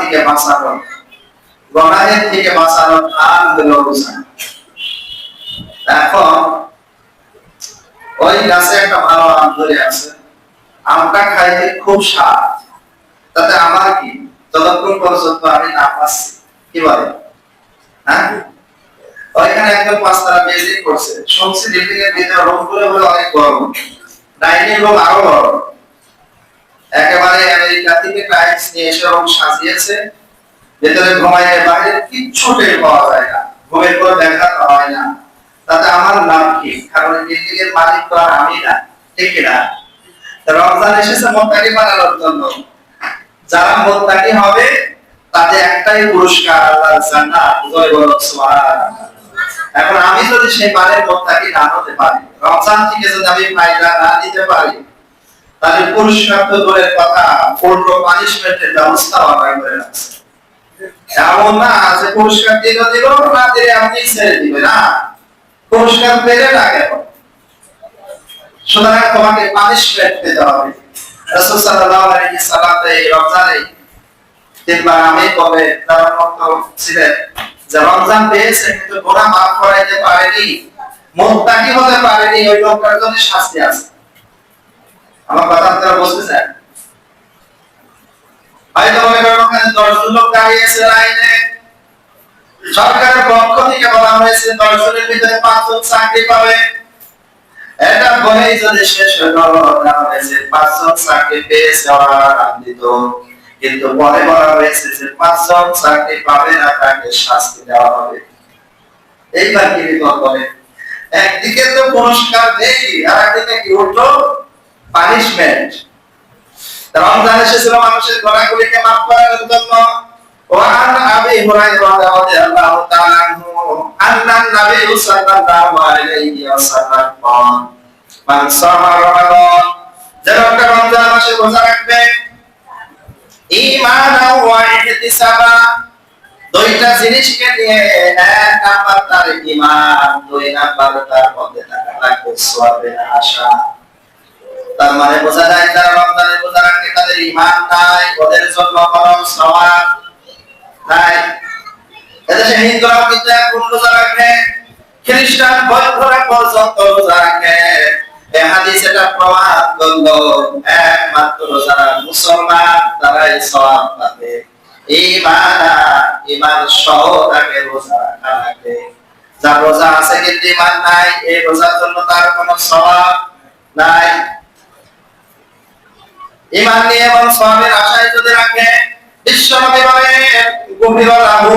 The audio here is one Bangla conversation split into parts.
থেকে বাঁচানো গণাহের থেকে বাঁচানোর দান হলো এখন ওই গাছে একটা ভালো আম ধরে আছে, আমটা খাইতে খুব স্বাদ। তাতে আমার কি? যতক্ষণ পর্যন্ত আমি না পাচ্ছি, কি বলে? হ্যাঁ? ওইখানে একদম পাঁচতলা বিল্ডিং করছে। শুনছি বিল্ডিং এর ভিতরে রুমগুলো হলো অনেক গরম। ডাইনিং রুম আরও গরম। একেবারে আমেরিকা থেকে টাইলস নিয়ে এসে রুম সাজিয়েছে। ভেতরে ঘুমাইয়ে বাইরে কিচ্ছু টের পাওয়া যায় না। ঘুমের পর দেখা হয় না। তাতে আমার লাভ কি? কারণ বিল্ডিং এর মালিক তো আর আমি না। ঠিক না? রমজান এসেছে মোত্তাকি বানানোর জন্য। যারা মোত্তাকি হবে, তাদের একটাই পুরস্কার আল্লাহর জান্নাত। জয় বলো এখন আমি যদি সেই বারের মোত্তাকি না হতে পারি, রমজান থেকে যদি আমি ফায়দা না নিতে পারি তাহলে পুরস্কার তো দূরের কথা, পূর্ণ পানিশমেন্টের ব্যবস্থা আল্লাহ করে রাখছে। এমন না যে পুরস্কার দিল দিল, না দিলে আপনি ছেড়ে দিবে না। পুরস্কার পেলে না কেন? সুতরাং তোমাকে পানিশমেন্ট পেতে হবে। রমজানে আমি ছিলেন যে রমজান পেয়েছে, কিন্তু মাফ করাইতে পারেনি মুত্তাকি হতে পারেনি, ওই লোকটার জন্য শাস্তি আছে। আমার কথা আপনারা বুঝতেছেন? হয়তো মনে করেন ওখানে দশজন লোক লাইনে। সরকারের পক্ষ থেকে বলা হয়েছে দশজনের ভিতরে পাঁচজন চাকরি পাবে। এটা যদি শেষ যে পাঁচজন চাকরি পেয়েছে আনন্দিত কিন্তু পরে বলা হয়েছে যে পাঁচজন চাকরি পাবে না, তাকে শাস্তি দেওয়া হবে। এইবার কি বিপদ একদিকে তো পুরস্কার দেই আর একদিকে কি উল্টো পানিশমেন্ট রমজান এসেছিল মানুষের গোনাগুলিকে মাফ করার জন্য وعن ابي هريره رضي الله تعالى عنه ان النبي صلى الله عليه وسلم قال من صام رمضان যে লোকটা রমজান মাসে রোজা রাখবে ঈমানাও ওয়া ইহতিসাবা দুইটা জিনিসকে নিয়ে এক নাম্বার তার ঈমান দুই নাম্বার তার মধ্যে থাকা লাগবে সওয়াবের আশা তার মানে বোঝা যায় যারা রমজানের রোজা রাখে তাদের ঈমান নাই, ওদের জন্য বরং সওয়াব। নাই এদেশে হিন্দুরাও কিন্তু এখন রোজা রাখে, খ্রিস্টান বৌদ্ধরা পর্যন্ত রোজা রাখে। এই হাদিস প্রমাণ করল, একমাত্র যারা মুসলমান, তারাই সওয়াব পাবে। ঈমান ঈমান সহ তাকে রোজা রাখা লাগে। যার রোজা আছে কিন্তু ঈমান নাই, এই রোজার জন্য তার কোনো সওয়াব নাই। ঈমান নিয়ে এবং সওয়াবের আশায় যদি রাখে, বিশ্বনবী বলেন গভীর লাভু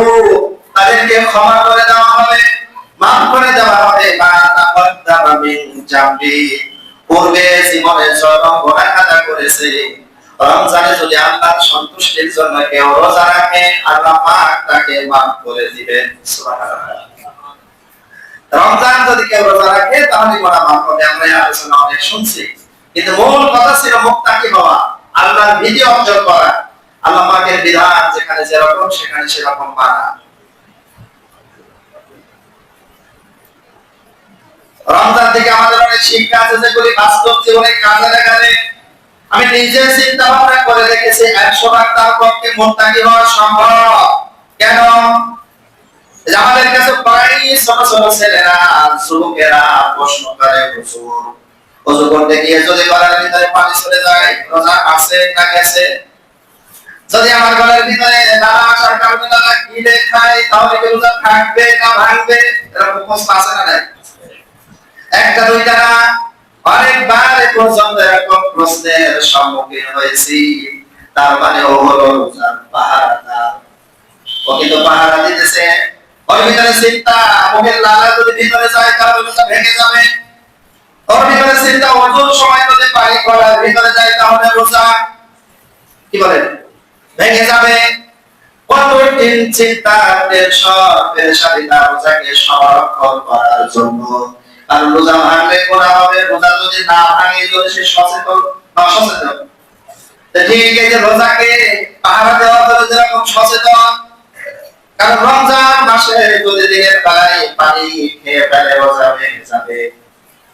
তাদেরকে ক্ষমা করে দেওয়া হবে, মাফ করে দেওয়া হবে। মা তাকদ্দামা মিন জামবি পূর্বে জীবনে গুনাহ খাতা করেছে। রমজানে যদি আল্লাহর সন্তুষ্টির জন্য কেউ রোজা রাখে, আল্লাহ পাক তাকে মাফ করে দিবেন সুবহানাল্লাহ। রমজান যদি কেউ রোজা রাখে, তাহলে গুনাহ মাফ হবে। আমরা আলোচনা অনেক শুনছি। কিন্তু মূল কথা ছিল মুক্তাকি হওয়া আল্লাহর বিধি অর্জন করা। আল্লাহ পাকের বিধান যেখানে যেরকম, সেখানে সেরকম মানা রমজান থেকে আমাদের অনেক শিক্ষা আছে, যেগুলি বাস্তব জীবনে কাজে লাগালে আমি নিজে চিন্তা ভাবনা করে দেখেছি, একশো ভাগ তার পক্ষে মোত্তাকি হওয়া সম্ভব। কেন? আমাদের কাছে প্রায় ছোট ছোট ছেলেরা, যুবকেরা প্রশ্ন করে, হুজুর অজু করতে গিয়ে যদি গলার ভিতরে পানি চলে যায়, রোজা আছে না গেছে? যদি আমার গলার ভিতরে দানা আসার কারণে দানা গিলে খায়, তাহলে কি রোজা থাকবে না ভাঙবে? এরকম প্রশ্ন আছে না নাই? একটা, দুইটা না? অনেকবার এ পর্যন্ত এরকম প্রশ্নের সম্মুখীন হয়েছি। তার মানে ও হলো রোজার পাহারাদার। ও কিন্তু পাহারা দিতেছে। ওর ভিতরে চিন্তা, মুখের লালা যদি ভিতরে যায়, তাহলে রোজা ভেঙে যাবে। ওর চিন্তা অজুর সময় যদি পানি করার ভিতরে যায় তাহলে রোজা। কি বলেন? ভেঙে যাবে। কতদিন চিন্তা, টেনশন, পেরেশানি তার রোজাকে সংরক্ষণ করার জন্য? আর রোজা ভাঙলে করা হবে, রোজা যদি না ভাঙে যদি সে সচেতন বা সচেতন ঠিক এই যে রোজাকে পাহারা দেওয়া হলো যেরকম সচেতন, কারণ রমজান মাসে যদি দিনের বেলায় পানি খেয়ে ফেলে, রোজা ভেঙে যাবে।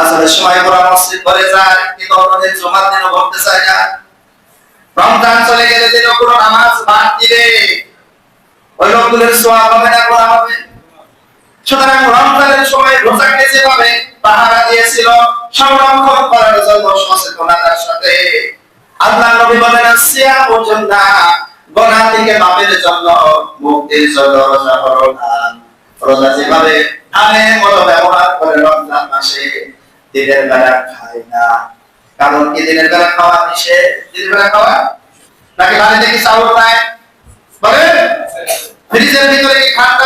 আসলে সময় করা মসজিদ করে যায়, কিন্তু অন্যদের জমার দিনও করতে চায় না। রমজান চলে গেলে দিনও কোনো নামাজ বাদ দিলে, ওই লোকগুলোর সোয়াব হবে না, করা হবে। সুতরাং রমজানের সময় রোজাকে যেভাবে পাহারা দিয়েছিল, সংরক্ষণ করার জন্য সচেতনতার সাথে আল্লাহ নবী বলেন, সিয়াম জান্না গোনা থেকে বাপের জন্য, মুক্তির জন্য রোজা করো রোজা যেভাবে ধানের মতো ব্যবহার করে রমজান মাসে। দিনের বেলা খায় না। কারণ কি দিনের বেলা খাওয়া দিছে দিনের বেলা খাওয়া? নাকি বাড়িতে কি চাউল নাই বলেন। ফ্রিজের ভিতরে কি ঠান্ডা